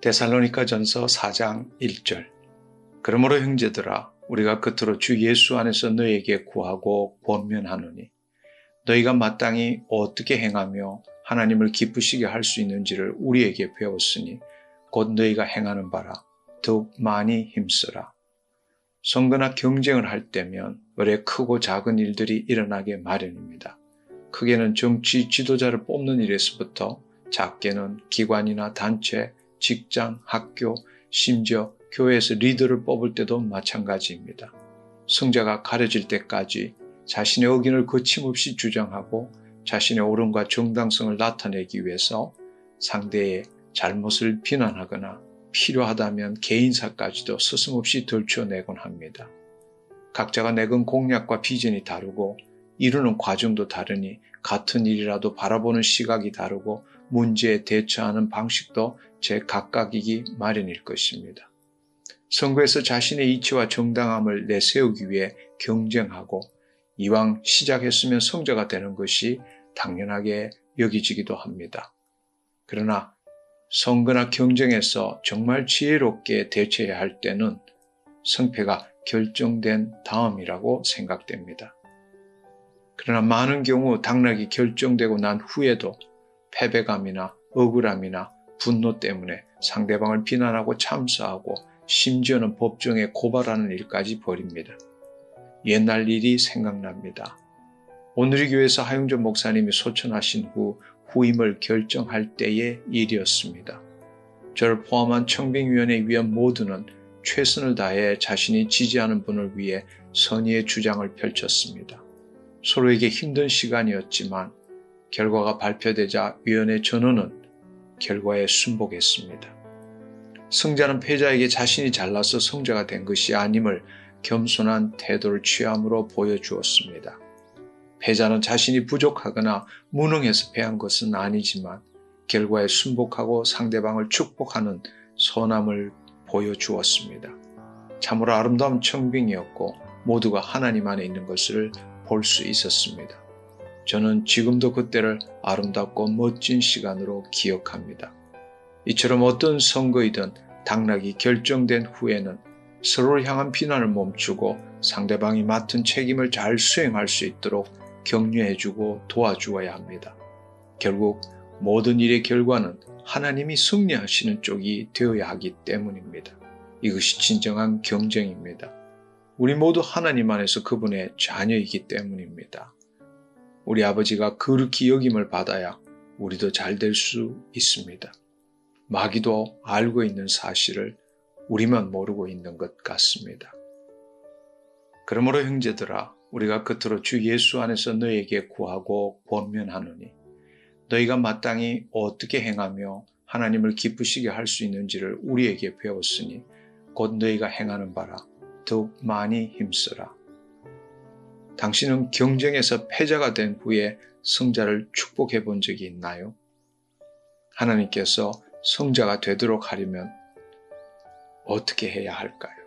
데살로니가 전서 4장 1절 그러므로 형제들아 우리가 끝으로 주 예수 안에서 너에게 구하고 권면하노니 너희가 마땅히 어떻게 행하며 하나님을 기쁘시게 할 수 있는지를 우리에게 배웠으니 곧 너희가 행하는 바라 더욱 많이 힘쓰라. 선거나 경쟁을 할 때면 의뢰 크고 작은 일들이 일어나게 마련입니다. 크게는 정치 지도자를 뽑는 일에서부터 작게는 기관이나 단체, 직장, 학교, 심지어 교회에서 리더를 뽑을 때도 마찬가지입니다. 성자가 가려질 때까지 자신의 의견을 거침없이 주장하고 자신의 옳음과 정당성을 나타내기 위해서 상대의 잘못을 비난하거나 필요하다면 개인사까지도 스승없이 들춰내곤 합니다. 각자가 내건 공약과 비전이 다르고 이루는 과정도 다르니 같은 일이라도 바라보는 시각이 다르고 문제에 대처하는 방식도 제 각각이기 마련일 것입니다. 선거에서 자신의 이치와 정당함을 내세우기 위해 경쟁하고 이왕 시작했으면 성자가 되는 것이 당연하게 여기지기도 합니다. 그러나 선거나 경쟁에서 정말 지혜롭게 대처해야 할 때는 성패가 결정된 다음이라고 생각됩니다. 그러나 많은 경우 당락이 결정되고 난 후에도 패배감이나 억울함이나 분노 때문에 상대방을 비난하고 참사하고 심지어는 법정에 고발하는 일까지 벌입니다. 옛날 일이 생각납니다. 오늘의 교회에서 하용준 목사님이 소천하신 후 후임을 결정할 때의 일이었습니다. 저를 포함한 청빙위원회 위원 모두는 최선을 다해 자신이 지지하는 분을 위해 선의의 주장을 펼쳤습니다. 서로에게 힘든 시간이었지만 결과가 발표되자 위원회 전원은 결과에 순복했습니다. 승자는 패자에게 자신이 잘나서 성자가 된 것이 아님을 겸손한 태도를 취함으로 보여주었습니다. 패자는 자신이 부족하거나 무능해서 패한 것은 아니지만 결과에 순복하고 상대방을 축복하는 선함을 보여주었습니다. 참으로 아름다운 청빙이었고 모두가 하나님 안에 있는 것을 볼 수 있었습니다. 저는 지금도 그때를 아름답고 멋진 시간으로 기억합니다. 이처럼 어떤 선거이든 당락이 결정된 후에는 서로를 향한 비난을 멈추고 상대방이 맡은 책임을 잘 수행할 수 있도록 격려해주고 도와주어야 합니다. 결국 모든 일의 결과는 하나님이 승리하시는 쪽이 되어야 하기 때문입니다. 이것이 진정한 경쟁입니다. 우리 모두 하나님 안에서 그분의 자녀이기 때문입니다. 우리 아버지가 그렇게 여김을 받아야 우리도 잘 될 수 있습니다. 마귀도 알고 있는 사실을 우리만 모르고 있는 것 같습니다. 그러므로 형제들아 우리가 끝으로 주 예수 안에서 너에게 구하고 권면하노니 너희가 마땅히 어떻게 행하며 하나님을 기쁘시게 할 수 있는지를 우리에게 배웠으니 곧 너희가 행하는 바라 더욱 많이 힘쓰라. 당신은 경쟁에서 패자가 된 후에 성자를 축복해 본 적이 있나요? 하나님께서 성자가 되도록 하려면 어떻게 해야 할까요?